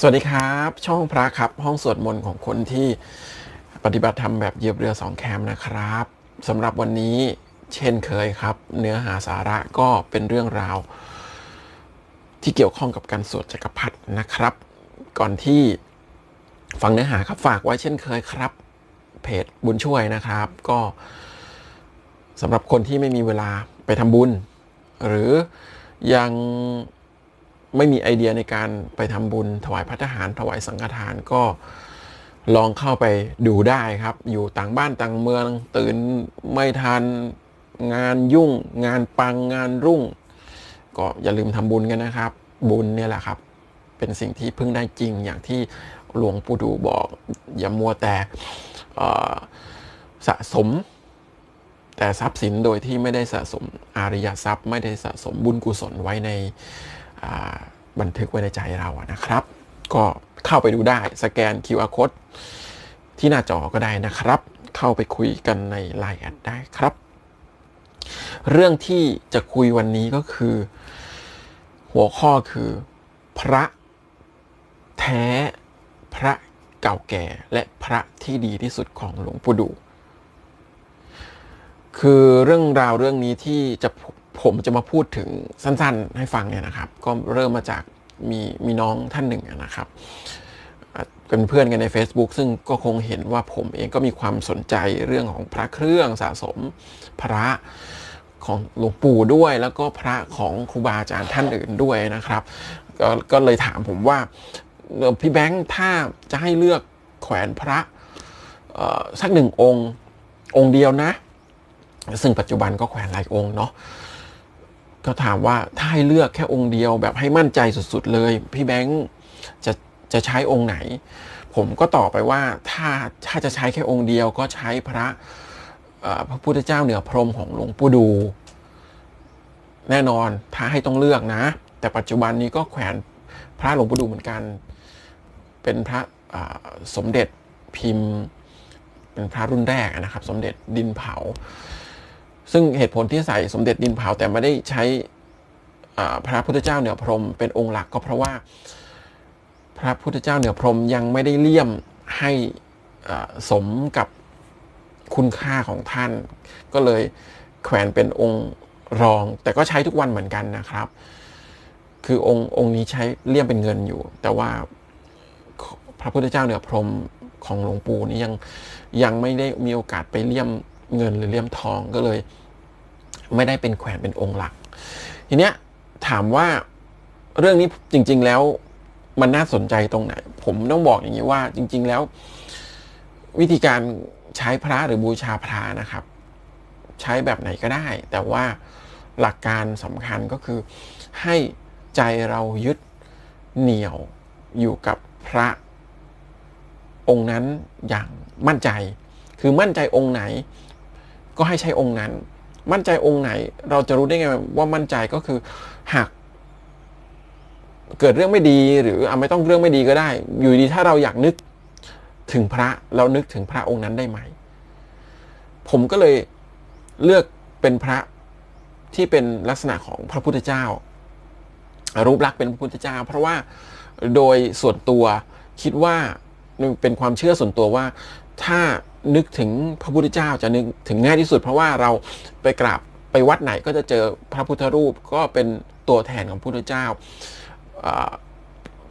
สวัสดีครับ ช่องพระครับ ห้องสวดมนต์ของคนที่ปฏิบัติธรรมแบบเหยียบเรือสองแคมนะครับสำหรับวันนี้เช่นเคยครับ เนื้อหาสาระก็เป็นเรื่องราว ที่เกี่ยวข้องกับการสวดจักรพรรดินะครับ ก่อนที่ฟังเนื้อหาครับฝากไว้เช่นเคยครับ เพจบุญช่วยนะครับ ก็สำหรับคนที่ไม่มีเวลาไปทำบุญ หรือยัง ไม่มีไอเดียในการไปทำบุญ ถวายพัฒหารถวายสังฆทานก็ลองเข้าไปดูได้ครับ อยู่ต่างบ้านต่างเมือง ตื่นไม่ทันงานยุ่ง งานปังงานรุ่ง ก็อย่าลืมทำบุญกันนะครับ บุญเนี่ยแหละครับ เป็นสิ่งที่พึ่งได้จริงอย่างที่หลวงปู่ดูบอก อย่ามัวแต่สะสม แต่ทรัพย์สินโดยที่ไม่ได้สะสมอาริยทรัพย์ ไม่ได้สะสมบุญกุศลไว้ใน บันทึกไว้ในใจเราอะนะครับ ก็เข้าไปดูได้สแกน QR code ที่หน้าจอก็ได้นะครับ เข้าไปคุยกันใน Line แอดได้ครับ เรื่องที่จะคุยวันนี้ก็คือ หัวข้อคือ พระแท้ พระเก่าแก่และพระที่ดีที่สุดของหลวงปู่ดู คือเรื่องราวเรื่องนี้ที่จะ ผมจะมาพูดถึงสั้นๆ ให้ฟังเนี่ยนะครับ ก็เริ่มมาจากมีมีน้องท่านหนึ่งนะครับเป็นเพื่อนกันใน Facebook ซึ่งก็คงเห็นว่าผมเองก็มีความสนใจเรื่องของพระเครื่องสะสมพระของหลวงปู่ด้วย แล้วก็พระของครูบาอาจารย์ท่านอื่นด้วยนะครับก็ก็เลยถามผมว่าพี่แบงค์ถ้าจะให้เลือกแขวนพระสักหนึ่งองค์องค์เดียวนะ ซึ่งปัจจุบันก็แขวนหลายองค์เนาะ ก็ถามว่าถ้าให้เลือกแค่องค์เดียวแบบให้มั่นใจสุดๆเลย พี่แบงค์จะจะใช้องค์ไหน ผมก็ตอบไปว่าถ้าถ้าจะใช้แค่องค์เดียวก็ใช้พระพระพุทธเจ้าเหนือพรมของหลวงปู่ดู แน่นอนถ้าให้ต้องเลือกนะ แต่ปัจจุบันนี้ก็แขวนพระหลวงปู่ดูเหมือนกัน เป็นพระสมเด็จพิมพ์ เป็นพระรุ่นแรกนะครับ สมเด็จดินเผา ซึ่งเหตุผลที่ใส่สมเด็จดินเผาแต่ไม่ได้ใช้พระพุทธเจ้าเหนือพรหมเป็นองค์หลักก็เพราะว่า พระพุทธเจ้าเหนือพรหมยังไม่ได้เลี่ยมให้สมกับคุณค่าของท่าน ก็เลยแขวนเป็นองค์รอง แต่ก็ใช้ทุกวันเหมือนกันนะครับ คือองค์องค์นี้ใช้เลี่ยมเป็นเงินอยู่ แต่ว่าพระพุทธเจ้าเหนือพรหมของหลวงปู่นี่ยังยังไม่ได้มีโอกาสไปเลี่ยม เงินหรือเลี่ยมทองก็เลย ไม่ได้เป็นแขวนเป็นองค์หลัก ทีเนี้ยถามว่าเรื่องนี้จริง ๆแล้วมันน่าสนใจตรงไหน ผมต้องบอกอย่างนี้ว่า จริง ๆแล้ว วิธีการใช้พระหรือบูชาพระนะครับ ใช้แบบไหนก็ได้ แต่ว่าหลักการสำคัญก็คือ ให้ใจเรายึดเหนี่ยวอยู่กับพระองค์นั้นอย่างมั่นใจ คือมั่นใจองค์ไหน ก็ให้ใช้องค์นั้น มั่นใจองค์ไหน เราจะรู้ได้ไงว่ามั่นใจก็คือหากเกิดเรื่องไม่ดีหรืออไม่ต้องเรื่องไม่ดีก็ได้ อยู่ดีถ้าเราอยากนึกถึงพระเรานึกถึงพระองค์นั้นได้ไหม ผมก็เลยเลือกเป็นพระที่เป็นลักษณะของพระพุทธเจ้า รูปลักษณ์เป็นพระพุทธเจ้า เพราะว่าโดยส่วนตัวคิดว่าเป็นความเชื่อส่วนตัวว่า ถ้านึกถึงพระพุทธเจ้าจะนึกถึงง่ายที่สุด เพราะว่าเราไปกราบไปวัดไหนก็จะเจอพระพุทธรูปก็เป็นตัวแทนของพระพุทธเจ้า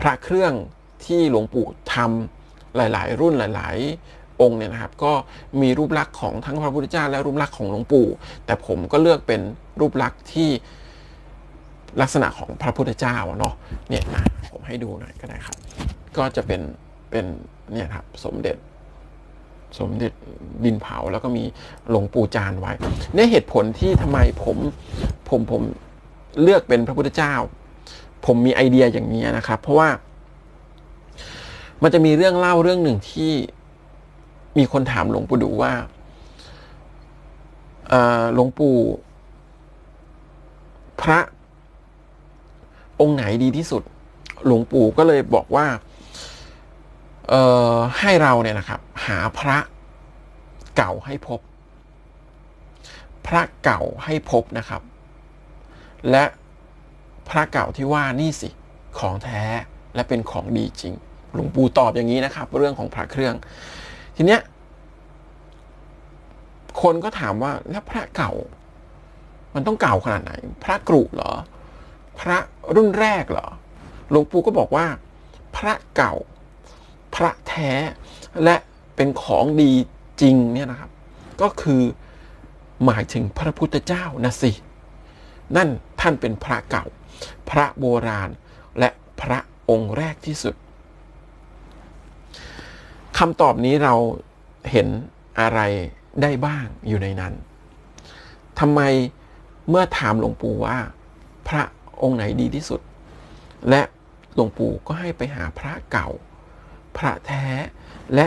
พระเครื่องที่หลวงปู่ทำหลาย ๆ รุ่นหลาย ๆ องค์เนี่ยนะครับ ก็มีรูปลักษณ์ของทั้งพระพุทธเจ้า และรูปลักษณ์ของหลวงปู่ แต่ผมก็เลือกเป็นรูปลักษณ์ที่ลักษณะของพระพุทธเจ้าเนาะเนี่ยนะผมให้ดูหน่อยก็ได้ครับ ก็จะเป็นเป็นเนี่ยครับสมเด็จ สมเด็จดินเผาแล้วก็มีหลวงปู่จานไว้ในเหตุผลที่ทำไมผมผมผมเลือกเป็นพระพุทธเจ้า ผมมีไอเดียอย่างนี้นะครับ เพราะว่า มันจะมีเรื่องเล่าเรื่องหนึ่งที่มีคนถามหลวงปู่ดูว่าหลวงปู่ พระองค์ไหนดีที่สุด หลวงปู่ก็เลยบอกว่าให้เราเนี่ยนะครับ หาพระเก่าให้พบ พระเก่าให้พบนะครับ และพระเก่าที่ว่านี่สิของแท้และเป็นของดีจริง หลวงปู่ตอบอย่างนี้นะครับ เรื่องของพระเครื่อง ทีเนี้ยคนก็ถามว่าแล้วพระเก่า มันต้องเก่าขนาดไหน พระกรุเหรอ พระรุ่นแรกเหรอ หลวงปู่ก็บอกว่า พระเก่า พระแท้และ เป็นของดีจริงเนี่ยนะครับ ก็คือหมายถึงพระพุทธเจ้านะสิ นั่นท่านเป็นพระเก่า พระโบราณและพระองค์แรกที่สุดคำตอบนี้เราเห็นอะไรได้บ้างอยู่ในนั้นทำไมเมื่อถามหลวงปู่ว่า พระองค์ไหนดีที่สุด และหลวงปู่ก็ให้ไปหาพระเก่า พระแท้และ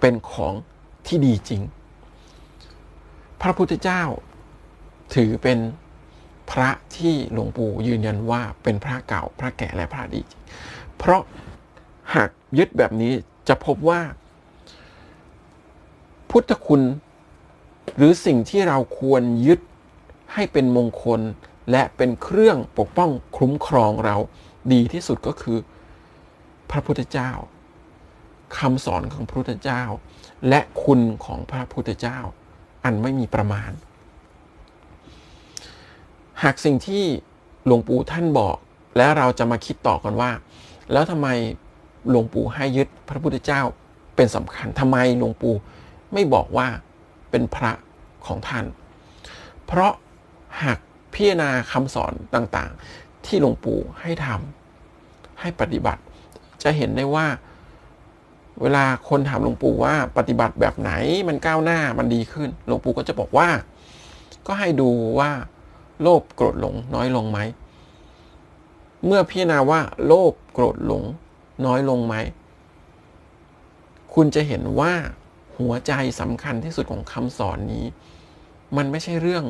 เป็นของที่ดีจริง พระพุทธเจ้า ถือเป็นพระที่หลวงปู่ยืนยันว่าเป็นพระเก่าพระแก่และพระดีจริงเพราะหากยึดแบบนี้จะพบว่า พุทธคุณหรือสิ่งที่เราควรยึดให้เป็นมงคลและเป็นเครื่องปกป้องคุ้มครองเราดีที่สุดก็คือ พระพุทธเจ้า คำสอนของพระพุทธเจ้า และคุณของพระพุทธเจ้า อันไม่มีประมาณ หากสิ่งที่หลวงปู่ท่านบอก แล้วเราจะมาคิดต่อกันว่า แล้วทำไมหลวงปู่ให้ยึดพระพุทธเจ้าเป็นสำคัญทำไมหลวงปู่ไม่บอกว่าเป็นพระของท่าน เพราะหากพิจารณาคำสอนต่างๆ ที่หลวงปู่ให้ทำให้ปฏิบัติ จะเห็นได้ว่า เวลาคนถามหลวงปู่ว่าปฏิบัติแบบไหนมันก้าวหน้ามันดีขึ้น หลวงปู่ก็จะบอกว่า ก็ให้ดูว่า โลภโกรธหลงน้อยลงไหม เมื่อพิจารณาว่า โลภโกรธหลงน้อยลงไหม คุณจะเห็นว่าหัวใจสำคัญที่สุดของคำสอนนี้ มันไม่ใช่เรื่อง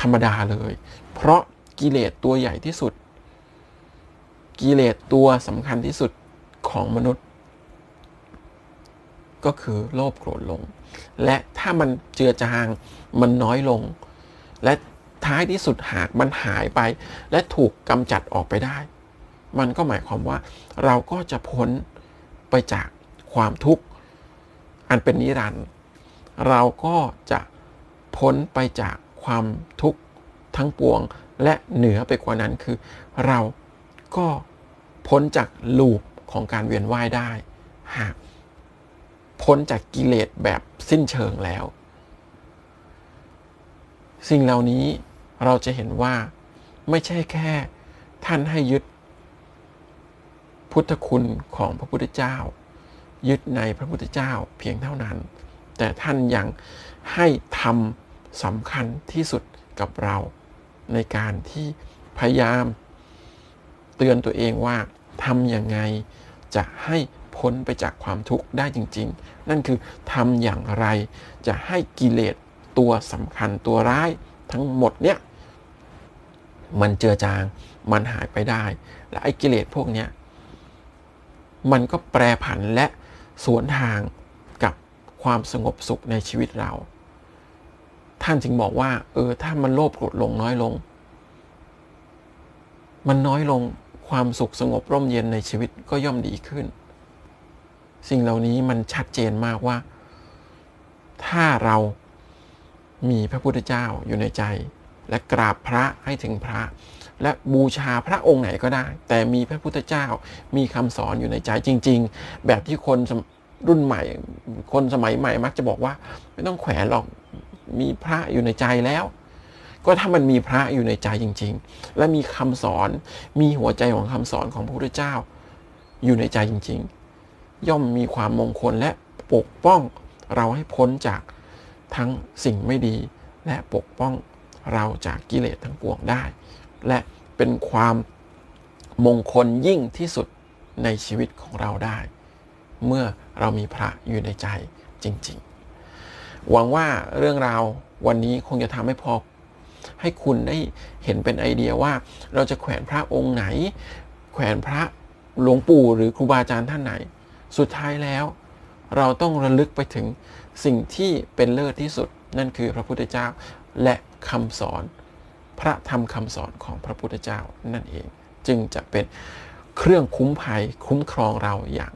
ธรรมดาเลย เพราะกิเลสตัวใหญ่ที่สุด กิเลสตัวสำคัญที่สุดของมนุษย์ ก็คือโลภโกรธลง และถ้ามันเจือจางมันน้อยลง และท้ายที่สุดหากมันหายไป และถูกกำจัดออกไปได้ มันก็หมายความว่าเราก็จะพ้นไปจากความทุกข์อันเป็นนิรันดร์เราก็จะพ้นไปจากความทุกข์ทั้งปวงและเหนือไปกว่านั้นคือ เราก็พ้นจากลูปของการเวียนว่ายได้ หาก พ้นจากกิเลสแบบสิ้นเชิงแล้ว สิ่งเหล่านี้เราจะเห็นว่าไม่ใช่แค่ท่านให้ยึด พุทธคุณของพระพุทธเจ้า ยึดในพระพุทธเจ้าเพียงเท่านั้น แต่ท่านยังให้ทำสำคัญที่สุดกับเราในการที่พยายาม เตือนตัวเองว่าทำอย่างไงจะให้ พ้นไปจากความทุกข์ได้จริง ๆ นั่นคือทำอย่างไรจะให้กิเลสตัวสำคัญตัวร้ายทั้งหมดเนี่ยมันเจือจาง มันหายไปได้ และไอ้กิเลสพวกเนี้ยมันก็แปรผันและสวนทางกับความสงบสุขในชีวิตเรา ท่านจึงบอกว่า เออ ถ้ามันโลภโกรธลงน้อยลง มันน้อยลงความสุขสงบร่มเย็นในชีวิตก็ย่อมดีขึ้น สิ่งเหล่านี้มันชัดเจนมากว่า ถ้าเรามีพระพุทธเจ้าอยู่ในใจ และกราบพระให้ถึงพระ และบูชาพระองค์ไหนก็ได้ แต่มีพระพุทธเจ้ามีคำสอนอยู่ในใจจริง ๆ แบบที่คนรุ่นใหม่ คนสมัยใหม่มักจะบอกว่า ไม่ต้องแขวนหรอกมีพระอยู่ในใจแล้ว ก็ถ้ามันมีพระอยู่ในใจจริง ๆ และมีคำสอนมีหัวใจของคำสอนของพระพุทธเจ้า อยู่ในใจจริง ๆ ย่อมมีความมงคลและปกป้องเราให้พ้นจากทั้งสิ่งไม่ดี และปกป้องเราจากกิเลสทั้งปวงได้ และเป็นความมงคลยิ่งที่สุดในชีวิตของเราได้ เมื่อเรามีพระอยู่ในใจจริง ๆ หวังว่าเรื่องราววันนี้คงจะทำให้พอให้คุณได้เห็นเป็นไอเดียว่าเราจะแขวนพระองค์ไหน แขวนพระหลวงปู่หรือครูบาอาจารย์ท่านไหน สุดท้ายแล้ว เราต้องระลึกไปถึงสิ่งที่เป็นเลิศที่สุด นั่นคือพระพุทธเจ้าและคำสอน พระธรรมคำสอนของพระพุทธเจ้านั่นเอง จึงจะเป็นเครื่องคุ้มภัยคุ้มครองเราอย่าง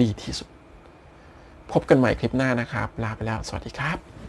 ดีที่สุด พบกันใหม่คลิปหน้านะครับ ลาไปแล้ว สวัสดีครับ